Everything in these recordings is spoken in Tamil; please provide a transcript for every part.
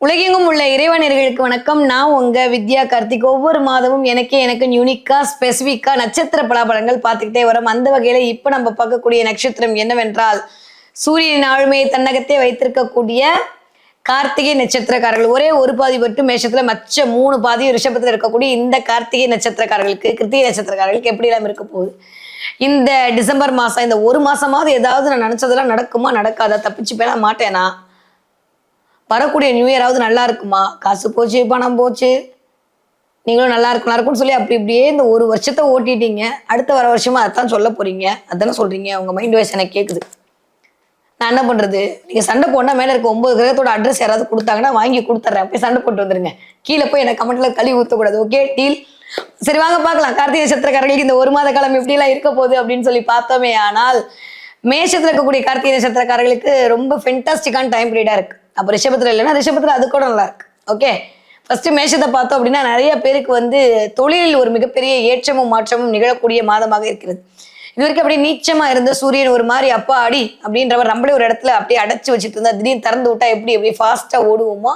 உலகெங்கும் உள்ள இறைவனர்களுக்கு வணக்கம். நான் உங்க வித்யா கார்த்திக். ஒவ்வொரு மாதமும் எனக்கே எனக்கு யூனிக்கா ஸ்பெசிஃபிக்கா நட்சத்திர பலாபலங்கள் பார்த்துக்கிட்டே வரோம். அந்த வகையில இப்ப நம்ம பார்க்கக்கூடிய நட்சத்திரம் என்னவென்றால் சூரியனின் ஆளுமையை தன்னகத்தே வைத்திருக்கக்கூடிய கார்த்திகை நட்சத்திரக்காரர்கள். ஒரே ஒரு பாதி மட்டும் மேஷத்துல மற்ற மூணு பாதி ரிஷபத்துல இருக்கக்கூடிய இந்த கார்த்திகை நட்சத்திரக்காரர்களுக்கு கிருத்திகை நட்சத்திரக்காரர்களுக்கு எப்படி எல்லாம் இருக்க போகுது? இந்த டிசம்பர் மாசம் இந்த ஒரு மாசமாவது ஏதாவது நான் நினைச்சதெல்லாம் நடக்குமா நடக்காதா? தப்பிச்சு போயிட மாட்டேனா? வரக்கூடிய நியூ இயராவது நல்லா இருக்குமா? காசு போச்சு பணம் போச்சு. நீங்களும் நல்லா இருக்கும் நல்லா இருக்கும்னு சொல்லி அப்படி இப்படியே இந்த ஒரு வருஷத்தை ஓட்டிட்டீங்க. அடுத்த வர வருஷமா அதான் சொல்ல போறீங்க. அதானே சொல்றீங்க. உங்க மைண்ட் வாய்ஸ் எனக்கு கேக்குது. நான் என்ன பண்றது? நீங்க சண்டை போனா மேல இருக்க ஒன்பது கிரகத்தோட அட்ரஸ் யாராவது கொடுத்தாங்கன்னா வாங்கி கொடுத்துட்றேன் போய் சண்டை போட்டு வந்துருங்க. கீழே போய் எனக்கு கமெண்ட்ல கழுவி ஊற்றக்கூடாது ஓகே டீல் சரி வாங்க பார்க்கலாம். கார்த்திகை நட்சத்திரக்காரர்களுக்கு இந்த ஒரு மாத காலம் எப்படிலாம் இருக்க போகுது அப்படின்னு சொல்லி பார்த்தோமே. ஆனால் மேஷத்துல இருக்கக்கூடிய கார்த்திகை நட்சத்திரக்காரர்களுக்கு ரொம்ப ஃபென்டாஸ்டிக்கான டைம் பீரியடா இருக்கு. அப்போ ரிஷபத்தில் இல்லைன்னா ரிஷபத்துல அது கூட நல்லா இருக்கு. ஓகே ஃபஸ்ட்டு மேஷத்தை பார்த்தோம் அப்படின்னா நிறைய பேருக்கு வந்து தொழிலில் ஒரு மிகப்பெரிய ஏற்றமும் மாற்றமும் நிகழக்கூடிய மாதமாக இருக்கிறது. இது வரைக்கும் அப்படியே நீச்சமாக இருந்த சூரியன் ஒரு மாதிரி அப்பா அடி அப்படின்றவர் நம்மளே ஒரு இடத்துல அப்படியே அடைச்சி வச்சுட்டு இருந்தா திடீர்னு திறந்து விட்டா எப்படி எப்படி ஃபாஸ்ட்டாக ஓடுவோமோ?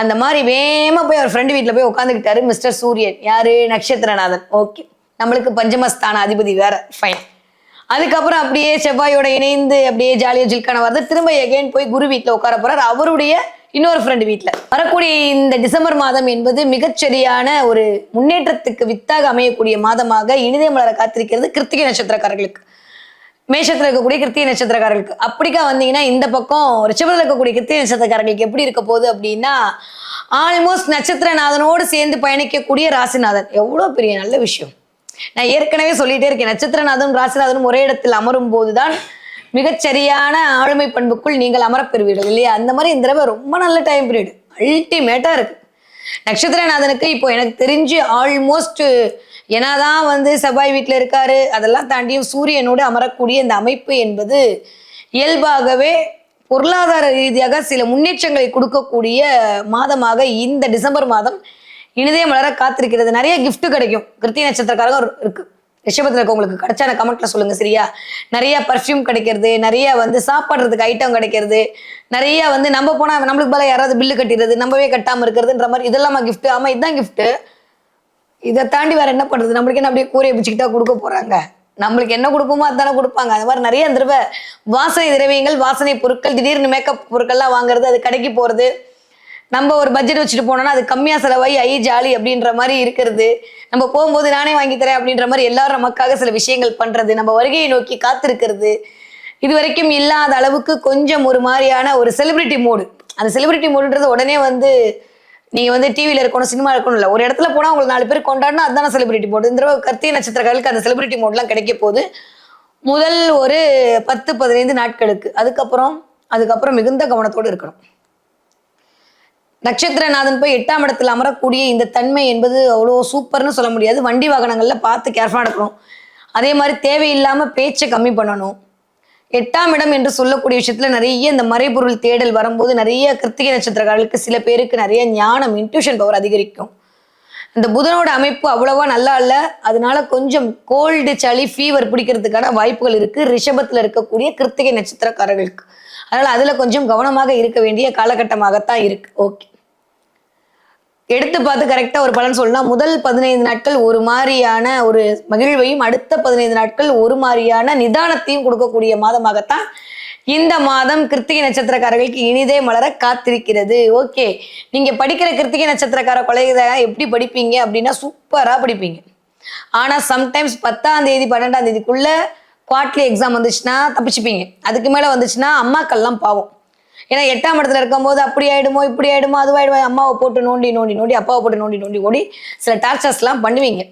அந்த மாதிரி வேகமாக போய் அவர் ஃப்ரெண்டு வீட்டில் போய் உட்காந்துக்கிட்டாரு மிஸ்டர் சூரியன். யாரு? நட்சத்திரநாதன். ஓகே நம்மளுக்கு பஞ்சமஸ்தான அதிபதி வேற. ஃபைன் அதுக்கப்புறம் அப்படியே செவ்வாயோட இணைந்து அப்படியே ஜாலியா ஜில்கான வருது திரும்ப எகைன் போய் குரு வீட்டில் உட்கார போறார். அவருடைய இன்னொரு ஃப்ரெண்டு வீட்டில் வரக்கூடிய இந்த டிசம்பர் மாதம் என்பது மிகச்சரியான ஒரு முன்னேற்றத்துக்கு வித்தாக அமையக்கூடிய மாதமாக இனிதே மலர காத்திருக்கிறது கிருத்திகை நட்சத்திரக்காரர்களுக்கு. மேஷத்துல இருக்கக்கூடிய கிருத்திய நட்சத்திரக்காரர்களுக்கு. அப்படிக்கா வந்தீங்கன்னா இந்த பக்கம் ரிஷபத்தில் இருக்கக்கூடிய கிருத்திய நட்சத்திரக்காரர்களுக்கு எப்படி இருக்க போகுது அப்படின்னா ஆல்மோஸ்ட் நட்சத்திரநாதனோடு சேர்ந்து பயணிக்கக்கூடிய ராசிநாதன். எவ்வளோ பெரிய நல்ல விஷயம். நான் ஏற்கனவே சொல்லிட்டே இருக்கேன். நட்சத்திரநாதனும் ராசிநாதனும் ஒரே இடத்தில் அமரும் போதுதான் மிகச்சரியான ஆளுமை பண்புக்குள் நீங்கள் அமரப்பெறுவீர்கள் இல்லையா? அந்த மாதிரி இந்த தடவை ரொம்ப நல்ல டைம் பீரியட் அல்டிமேட்டா இருக்கு. நட்சத்திரநாதனுக்கு இப்போ எனக்கு தெரிஞ்சு ஆல்மோஸ்ட் என்னதான் வந்து செவ்வாய் வீட்டில் இருக்காரு அதெல்லாம் தாண்டியும் சூரியனோடு அமரக்கூடிய இந்த அமைப்பு என்பது இயல்பாகவே பொருளாதார ரீதியாக சில முன்னேற்றங்களை கொடுக்கக்கூடிய மாதமாக இந்த டிசம்பர் மாதம் இனிதே மலர காத்திருக்கிறது. நிறைய கிஃப்ட் கிடைக்கும். கிருத்திய நட்சத்திரக்காரங்க இருக்கு. ரிஷபத்தில் இருக்கவங்களுக்கு கிடைச்சான கமெண்ட்ல சொல்லுங்க சரியா? நிறைய பர்ஃப்யூம் கிடைக்கிறது நிறைய வந்து சாப்பிட்றதுக்கு ஐட்டம் கிடைக்கிறது. நிறைய வந்து நம்ம போனா நம்மளுக்கு பல யாராவது பில்லு கட்டிடுறது நம்மவே கட்டாம இருக்கிறதுன்ற மாதிரி இதெல்லாம் கிஃப்ட் ஆமா இதுதான் கிஃப்ட்டு இதை தாண்டி வேற என்ன பண்றது? நம்மளுக்கு என்ன அப்படியே கூரையை பிடிச்சிக்கிட்டா கொடுக்க போறாங்க? நம்மளுக்கு என்ன கொடுப்போமோ அதுதானே கொடுப்பாங்க. அந்த மாதிரி நிறைய தடவை வாசனை திரவியங்கள் வாசனை பொருட்கள் திடீர்னு மேக்கப் பொருட்கள்லாம் வாங்குறது அது கடைக்கு போறது. நம்ம ஒரு பட்ஜெட் வச்சுட்டு போனோம்னா அது கம்மியா செலவாகி ஐ ஜாலி அப்படின்ற மாதிரி இருக்கிறது. நம்ம போகும்போது நானே வாங்கி தரேன் அப்படின்ற மாதிரி எல்லாரும் நமக்காக சில விஷயங்கள் பண்றது. நம்ம வருகையை நோக்கி காத்திருக்கிறது. இது வரைக்கும் இல்லாத அளவுக்கு கொஞ்சம் ஒரு மாதிரியான ஒரு செலிபிரிட்டி மோடு அந்த செலிபிரிட்டி மோடுன்றது உடனே வந்து நீங்க வந்து டிவியில இருக்கணும் சினிமா இருக்கணும் இல்லை ஒரு இடத்துல போனா உங்களுக்கு நாலு பேர் கொண்டாடினா அதுதான் செலிபிரிட்டி மோடு இந்த தடவை கர்த்திகை நட்சத்திரங்களுக்கு அந்த செலிபிரிட்டி மோட்லாம் கிடைக்க போகுது. முதல் ஒரு பத்து பதினைந்து நாட்களுக்கு. அதுக்கப்புறம் அதுக்கப்புறம் மிகுந்த கவனத்தோடு இருக்கணும். நட்சத்திரநாதன் போய் எட்டாம் இடத்துல அமரக்கூடிய இந்த தன்மை என்பது அவ்வளோ சூப்பர்னு சொல்ல முடியாது. வண்டி வாகனங்களில் பார்த்து கேர்ஃபுல்லாக இருக்கணும். அதே மாதிரி தேவையில்லாமல் பேச்சை கம்மி பண்ணணும். எட்டாம் இடம் என்று சொல்லக்கூடிய விஷயத்துல நிறைய இந்த மறைபொருள் தேடல் வரும்போது நிறைய கிருத்திகை நட்சத்திரக்காரர்களுக்கு சில பேருக்கு நிறைய ஞானம் இன்ட்யூஷன் பவர் அதிகரிக்கும். இந்த புதனோட அமைப்பு அவ்வளவா நல்லா இல்லை. அதனால கொஞ்சம் கோல்டு சளி ஃபீவர் பிடிக்கிறதுக்கான வாய்ப்புகள் இருக்கு. ரிஷபத்துல இருக்கக்கூடிய கிருத்திகை நட்சத்திரக்காரர்களுக்கு. அதனால அதுல கொஞ்சம் கவனமாக இருக்க வேண்டிய காலகட்டமாகத்தான் இருக்கு. ஓகே எடுத்து பார்த்து கரெக்டாக ஒரு பலன் சொல்லலாம் முதல் பதினைந்து நாட்கள் ஒரு மாதிரியான ஒரு மகிழ்வையும் அடுத்த பதினைந்து நாட்கள் ஒரு மாதிரியான நிதானத்தையும் கொடுக்கக்கூடிய மாதமாகத்தான் இந்த மாதம் கிருத்திகை நட்சத்திரக்காரர்களுக்கு இனிதே மலர காத்திருக்கிறது. ஓகே. நீங்கள் படிக்கிற கிருத்திகை நட்சத்திரக்கார கொலைகளை எப்படி படிப்பீங்க அப்படின்னா சூப்பராக படிப்பீங்க. ஆனால் சம்டைம்ஸ் பத்தாம் தேதி பன்னெண்டாம் தேதிக்குள்ள குவார்ட்லி எக்ஸாம் வந்துச்சுன்னா தப்பிச்சுப்பீங்க. அதுக்கு மேலே வந்துச்சுன்னா அம்மாக்கள்லாம் பாவம். ஏன்னா எட்டாம் இடத்துல இருக்கும்போது அப்படி ஆயிடுமோ இப்படி ஆயிடுமோ அதுவாயிடுமோ? அம்மாவை போட்டு நோண்டி நோண்டி நோண்டி அப்பாவை போட்டு நோண்டி நோண்டி ஓடி சில டார்ச்சர்ஸ்லாம் பண்ணுவீங்க.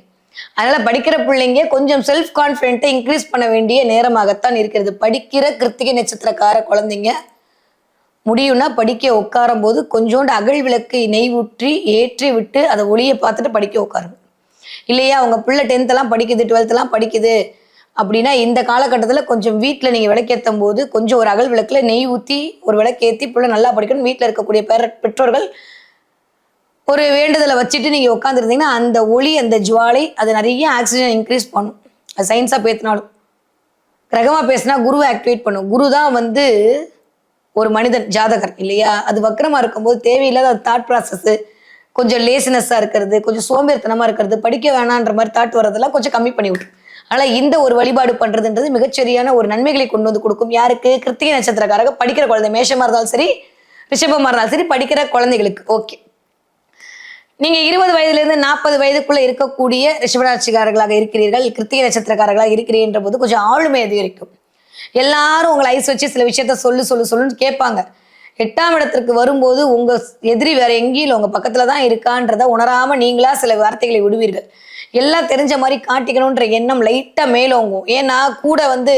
அதனால படிக்கிற பிள்ளைங்க கொஞ்சம் செல்ஃப் கான்ஃபிடென்ட்டை இன்க்ரீஸ் பண்ண வேண்டிய நேரமாகத்தான் இருக்கிறது. படிக்கிற கிருத்திகை நட்சத்திரக்கார குழந்தைங்க முடியும்னா படிக்க உட்காரும் போது கொஞ்சோண்டு அகழ் விளக்கு நெய் ஊற்றி ஏற்றி விட்டு அதை ஒளியை பார்த்துட்டு படிக்க உட்காருங்க. இல்லையா? அவங்க பிள்ளை டென்த்தெல்லாம் படிக்குது டுவெல்த்தெல்லாம் படிக்குது. அப்படின்னா இந்த காலகட்டத்தில் கொஞ்சம் வீட்டில் நீங்கள் விளக்கேற்றும் போது கொஞ்சம் ஒரு அகல் விளக்கில் நெய் ஊற்றி ஒரு விளக்கேற்றி பிள்ளை நல்லா படிக்கணும் வீட்டில் இருக்கக்கூடிய பெற பெற்றோர்கள் ஒரு வேண்டுதலை வச்சுட்டு நீங்கள் உட்காந்துருந்தீங்கன்னா அந்த ஒளி அந்த ஜுவாலை அது நிறைய ஆக்சிஜன் இன்க்ரீஸ் பண்ணும். அது சயின்ஸாக பேசினாலும். கிரகமாக பேசினா குருவை ஆக்டிவேட் பண்ணும். குரு தான் வந்து ஒரு மனிதன் ஜாதகர் இல்லையா? அது வக்கரமாக இருக்கும்போது தேவையில்லாத தாட் ப்ராசஸ்ஸு கொஞ்சம் லேசினஸ்ஸாக இருக்கிறது கொஞ்சம் சோம்பேறித்தனமாக இருக்கிறது படிக்க வேணான்ற மாதிரி தாட் வர்றதெல்லாம் கொஞ்சம் கம்மி பண்ணி விட்டுரும். ஆனா இந்த ஒரு வழிபாடு பண்றதுன்றது மிகச்சரியான ஒரு நன்மைகளை கொண்டு வந்து கொடுக்கும். யாருக்கு? கிருத்திகை நட்சத்திரக்காரங்க படிக்கிற குழந்தை மேஷமா இருந்தாலும் சரி ரிஷபமாக இருந்தாலும் சரி படிக்கிற குழந்தைகளுக்கு. ஓகே. நீங்க இருபது வயதுல இருந்து நாற்பது வயதுக்குள்ள இருக்கக்கூடிய ரிஷபராட்சிக்காரர்களாக இருக்கிறீர்கள் கிருத்திகை நட்சத்திரக்காரர்களாக இருக்கிறீன்ற போது கொஞ்சம் ஆளுமை அதிகரிக்கும். எல்லாரும் உங்களை ஐஸ் வச்சு சில விஷயத்த சொல்லு சொல்லு சொல்லுன்னு கேட்பாங்க. எட்டாம் இடத்திற்கு வரும்போது உங்க எதிரி வேற எங்கேயும் உங்கள் உங்க தான் இருக்கான்றதை உணராம நீங்களா சில வார்த்தைகளை விடுவீர்கள். எல்லாம் தெரிஞ்ச மாதிரி காட்டிக்கணுன்ற எண்ணம் லைட்டாக மேலோங்கும். ஏன்னா கூட வந்து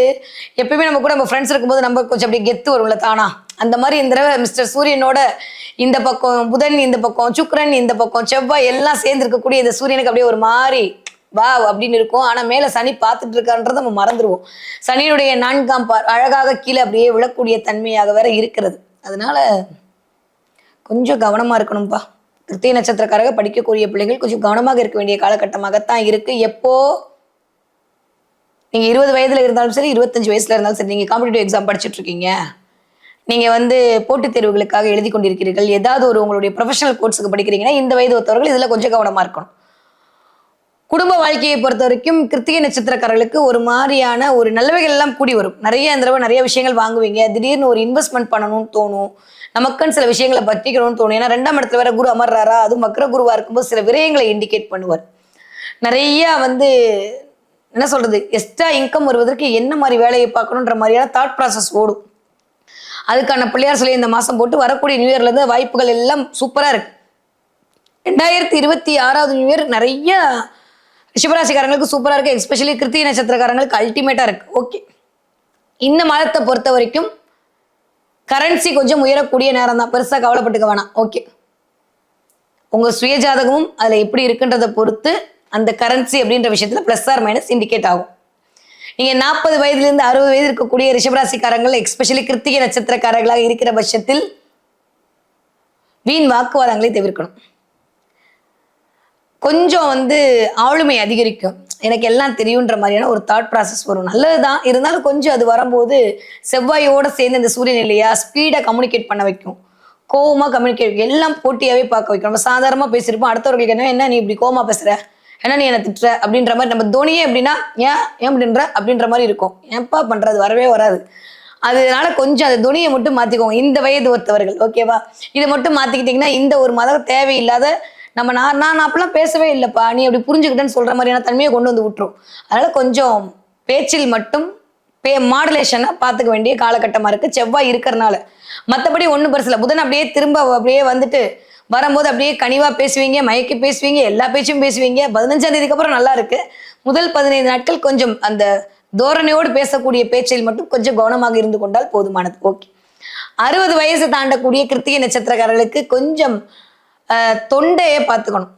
எப்பயுமே நம்ம கூட நம்ம ஃப்ரெண்ட்ஸ் இருக்கும்போது நம்ம கொஞ்சம் அப்படியே கெத்து வரும்ல தானா? அந்த மாதிரி இந்த தடவை மிஸ்டர் சூரியனோட இந்த பக்கம் புதன் இந்த பக்கம் சுக்கரன் இந்த பக்கம் செவ்வாய் எல்லாம் சேர்ந்து இருக்கக்கூடிய இந்த சூரியனுக்கு அப்படியே ஒரு மாதிரி வா அப்படின்னு இருக்கும். ஆனா மேல சனி பார்த்துட்டு இருக்கான்றதை நம்ம மறந்துடுவோம் சனியினுடைய நான்காம் பார் அழகாக கீழே அப்படியே விழக்கூடிய தன்மையாக வேற இருக்கிறது. அதனால கொஞ்சம் கவனமா இருக்கணும்ப்பா கிருத்திய நட்சத்திரக்காரக படிக்கக்கூடிய பிள்ளைகள் கொஞ்சம் கவனமாக இருக்க வேண்டிய காலகட்டமாகத்தான் இருக்கு. எப்போ? நீங்க இருபது வயதுல இருந்தாலும் சரி இருபத்தஞ்சு வயசுல இருந்தாலும் சரி நீங்க காம்படிட்டிவ் எக்ஸாம் படிச்சுட்டு இருக்கீங்க நீங்க வந்து போட்டித் தேர்வுகளுக்காக எழுதி கொண்டிருக்கிறீர்கள். ஏதாவது ஒரு உங்களுடைய ப்ரொஃபஷனல் கோர்ஸுக்கு படிக்கிறீங்கன்னா இந்த வயது ஒருத்தவர்கள் இதுல கொஞ்சம் கவனமா இருக்கணும். குடும்ப வாழ்க்கையை பொறுத்த வரைக்கும் கிருத்திகை நட்சத்திரக்காரர்களுக்கு ஒரு மாதிரியான ஒரு நல்லவைகள் எல்லாம் கூடி வரும். நிறைய இந்த தடவை நிறைய விஷயங்கள் வாங்குவீங்க. திடீர்னு ஒரு இன்வெஸ்ட்மெண்ட் பண்ணணும்னு தோணும். நமக்குன்னு சில விஷயங்களை பற்றிக்கணும்னு தோணும். ஏன்னா ரெண்டாம் இடத்துல வேற குரு அமர்றாரா? அதுவும் மக்கர குருவா இருக்கும்போது சில விரயங்களை இண்டிகேட் பண்ணுவார். நிறைய வந்து என்ன சொல்றது? எக்ஸ்ட்ரா இன்கம் வருவதற்கு என்ன மாதிரி வேலையை பார்க்கணுன்ற மாதிரியான தாட் ப்ராசஸ் ஓடும். அதுக்கான பிள்ளையார் சிலை இந்த மாசம் போட்டு வரக்கூடிய நியூ இயர்ல இருந்து வாய்ப்புகள் எல்லாம் சூப்பரா இருக்கு. ரெண்டாயிரத்தி இருபத்தி ஆறாவது நியூ இயர் நிறைய ரிஷபராசிக்காரங்களுக்கு சூப்பரா இருக்கு. எஸ்பெஷலி கிருத்திகை நட்சத்திரக்காரங்களுக்கு அல்டிமேட்டா இருக்கு. ஓகே இந்த மாதத்தை பொறுத்த வரைக்கும் கரன்சி கொஞ்சம் உயரக்கூடிய நேரம் தான் பெருசா கவலைப்பட்டுக்க வேணாம். ஓகே உங்க சுயஜாதகமும் அதுல எப்படி இருக்குன்றதை பொறுத்து அந்த கரன்சி அப்படின்ற விஷயத்துல பிளஸ் ஆர் மைனஸ் இண்டிகேட் ஆகும். நீங்க நாற்பது வயதுல இருந்து அறுபது வயது இருக்கக்கூடிய ரிஷபராசிக்காரங்கள் எக்ஸ்பெஷலி கிருத்திகை நட்சத்திரக்காரர்களாக இருக்கிற பட்சத்தில் வீண் வாக்குவாதங்களை தவிர்க்கணும். கொஞ்சம் வந்து ஆளுமை அதிகரிக்கும். எனக்கு எல்லாம் தெரியுன்ற மாதிரியான ஒரு தாட் ப்ராசஸ் வரும். நல்லதுதான். இருந்தாலும் கொஞ்சம் அது வரும்போது செவ்வாயோட சேர்ந்து இந்த சூரியன் இல்லையா? ஸ்பீடாக கம்யூனிகேட் பண்ண வைக்கும். கோவமாக கம்யூனிகேட் வைக்கும். எல்லாம் போட்டியாகவே பார்க்க வைக்கும். நம்ம சாதாரணமாக பேசியிருப்போம். அடுத்தவர்களுக்கு என்ன என்ன நீ இப்படி கோமா பேசுற? என்ன நீ என்ன திட்டுற? அப்படின்ற மாதிரி நம்ம தோனியே எப்படின்னா ஏன்? ஏன் அப்படின்ற அப்படின்ற மாதிரி இருக்கும். ஏன்ப்பா பண்ணுறது வரவே வராது. அதனால கொஞ்சம் அந்த துணியை மட்டும் மாற்றிக்கோங்க இந்த வயது ஒருத்தவர்கள் ஓகேவா இதை மட்டும் மாற்றிக்கிட்டிங்கன்னா இந்த ஒரு மதம் தேவையில்லாத நம்ம நான் நான் அப்பெல்லாம் பேசவே இல்லைப்பா. நீ அப்படி புரிஞ்சுக்கிட்டேன்னு சொல்ற மாதிரியான தன்மையை கொண்டு வந்து விட்டுரும். அதனால கொஞ்சம் பேச்சில் மட்டும் பே மாடுலேஷனை பார்த்துக்க வேண்டிய காலகட்டமாக இருக்குது செவ்வாய் இருக்கிறனால. மற்றபடி ஒன்றும் பெருசில்ல புதன் அப்படியே திரும்ப அப்படியே வந்துட்டு வரும்போது அப்படியே கனிவாக பேசுவீங்க மயக்கி பேசுவீங்க எல்லா பேச்சும் பேசுவீங்க. பதினஞ்சாம் தேதிக்கு அப்புறம் நல்லா இருக்கு. முதல் பதினைந்து நாட்கள் கொஞ்சம் அந்த தோரணையோடு பேசக்கூடிய பேச்சில் மட்டும் கொஞ்சம் கவனமாக இருந்து கொண்டால் போதுமானது. ஓகே. அறுபது வயசு தாண்டக்கூடிய கிருத்திகை நட்சத்திரக்காரர்களுக்கு கொஞ்சம் தொண்டையை பார்த்துக்கணும்.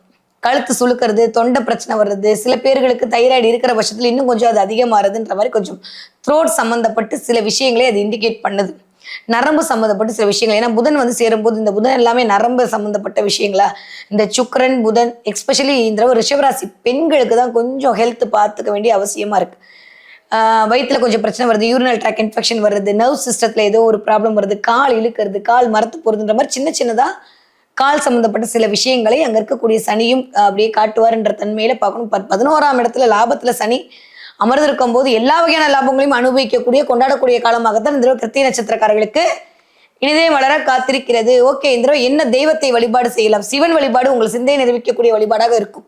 கழுத்து சுழுக்கிறது தொண்டை பிரச்சனை வர்றது சில பேர்களுக்கு தைராய்டு இருக்கிற பட்சத்தில் இன்னும் கொஞ்சம் அது அதிகமாகிறதுன்ற மாதிரி கொஞ்சம் த்ரோட் சம்மந்தப்பட்டு சில விஷயங்களே அது இண்டிகேட் பண்ணுது. நரம்பு சம்மந்தப்பட்டு சில விஷயங்கள். ஏன்னா புதன் வந்து சேரும்போது இந்த புதன் எல்லாமே நரம்பு சம்மந்தப்பட்ட விஷயங்களா? இந்த சுக்கரன் புதன் எக்ஸ்பெஷலி இந்த ரிஷவராசி பெண்களுக்கு தான் கொஞ்சம் ஹெல்த் பார்த்துக்க வேண்டிய அவசியமாக இருக்குது வயிற்றில் கொஞ்சம் பிரச்சனை வருது யூரினல் ட்ராக் இன்ஃபெக்ஷன் வருது நர்வ் சிஸ்டத்தில் ஏதோ ஒரு ப்ராப்ளம் வருது கால் இழுக்கிறது கால் மரத்து போகிறதுன்ற மாதிரி சின்ன சின்னதாக கால் சம்பந்தப்பட்ட சில விஷயங்களை அங்க இருக்கக்கூடிய சனியும் அப்படியே காட்டுவார்ன்ற தன்மையில பார்க்கணும். பதினோராம் இடத்துல லாபத்துல சனி அமர்ந்திருக்கும் போது எல்லா வகையான லாபங்களையும் அனுபவிக்கக்கூடிய கொண்டாடக்கூடிய காலமாகத்தான் இந்த கிருத்திய நட்சத்திரக்காரர்களுக்கு இனிதே வளர காத்திருக்கிறது. ஓகே இந்த என்ன தெய்வத்தை வழிபாடு செய்யலாம்? சிவன் வழிபாடு உங்கள் சிந்தையை நிரூபிக்கக்கூடிய வழிபாடாக இருக்கும்.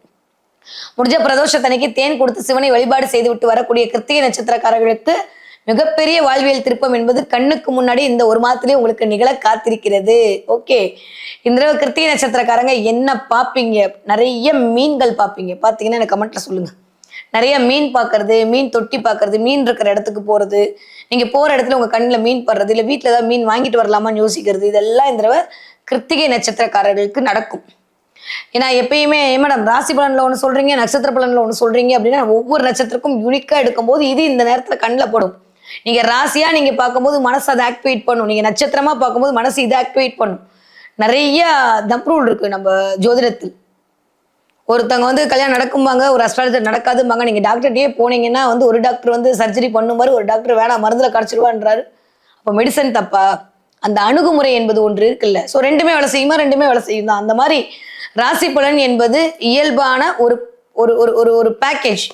முடிஞ்ச பிரதோஷத்தனைக்கு தேன் கொடுத்து சிவனை வழிபாடு செய்துவிட்டு வரக்கூடிய கிருத்திகை நட்சத்திரக்காரர்களுக்கு மிகப்பெரிய வாழ்வியல் திருப்பம் என்பது கண்ணுக்கு முன்னாடி இந்த ஒரு மாதத்திலே உங்களுக்கு நிகழ காத்திருக்கிறது. ஓகே இந்த தடவை கிருத்திகை நட்சத்திரக்காரங்க என்ன பார்ப்பீங்க? நிறைய மீன்கள் பார்ப்பீங்க. பார்த்தீங்கன்னா எனக்கு கமெண்ட்ல சொல்லுங்க. நிறைய மீன் பார்க்கறது மீன் தொட்டி பார்க்கறது மீன் இருக்கிற இடத்துக்கு போறது. நீங்க போற இடத்துல உங்க கண்ணில் மீன் படுறது இல்லை வீட்டில் ஏதாவது மீன் வாங்கிட்டு வரலாமான்னு யோசிக்கிறது. இதெல்லாம் இந்த தடவை கிருத்திகை நட்சத்திரக்காரர்களுக்கு நடக்கும். ஏன்னா எப்பயுமே மேடம் ராசி பலன்ல ஒன்று சொல்றீங்க நட்சத்திர பலன்ல ஒன்று சொல்றீங்க அப்படின்னா ஒவ்வொரு நட்சத்திரக்கும் யூனிக்காக எடுக்கும்போது இது இந்த நேரத்தில் கண்ணில் படும். நீங்க ராசியா நீங்க பார்க்கும்போது மனசு அதை ஆக்டிவேட் பண்ணும். நீங்க நட்சத்திரமா பார்க்கும்போது மனசு இதை ஆக்டிவேட் பண்ணும். நிறைய தம்ப்ரூல் இருக்கு நம்ம ஜோதிடத்தில். ஒருத்தவங்க வந்து கல்யாணம் நடக்கும்பாங்க ஒரு அஸ்ட்ராலஜர் நடக்காதும்பாங்க. நீங்க டாக்டர்கிட்டயே போனீங்கன்னா வந்து ஒரு டாக்டர் வந்து சர்ஜரி பண்ணுமாரு ஒரு டாக்டர் வேணாம் மருந்துல கடைச்சிருவான்றாரு. அப்போ மெடிசன் தப்பா? அந்த அணுகுமுறை என்பது ஒன்று இருக்குல்ல. ஸோ ரெண்டுமே வேலை செய்யுமா? ரெண்டுமே வேலை செய்யும்? தான் அந்த மாதிரி ராசி பலன் என்பது இயல்பான ஒரு ஒரு ஒரு ஒரு ஒரு பேக்கேஜ்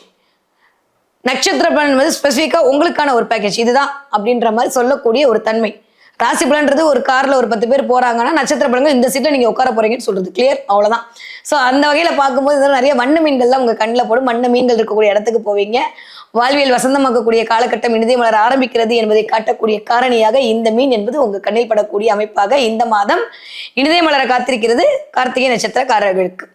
நட்சத்திர பலன் என்பது ஸ்பெசிஃபிக்காக உங்களுக்கான ஒரு பேக்கேஜ் இதுதான் அப்படின்ற மாதிரி சொல்லக்கூடிய ஒரு தன்மை. ராசி பலன்றது ஒரு காரில் ஒரு பத்து பேர் போகிறாங்கன்னா நட்சத்திர பலன்கள் இந்த சீட்டில் நீங்கள் உட்கார போகிறீங்கன்னு சொல்கிறது கிளியர் அவ்வளோதான் ஸோ அந்த வகையில் பார்க்கும்போது இதெல்லாம் நிறைய வண்ண மீன்கள்லாம் உங்கள் கண்ணில் போடும். வண்ண மீன்கள் இருக்கக்கூடிய இடத்துக்கு போவீங்க. வாழ்வியல் வசந்தமாக்கக்கூடிய காலகட்டம் இனிதே மலர் ஆரம்பிக்கிறது என்பதை காட்டக்கூடிய காரணியாக இந்த மீன் என்பது உங்கள் கண்ணில் படக்கூடிய அமைப்பாக இந்த மாதம் இனிதே மலரை காத்திருக்கிறது கார்த்திகை நட்சத்திரக்காரர்களுக்கு.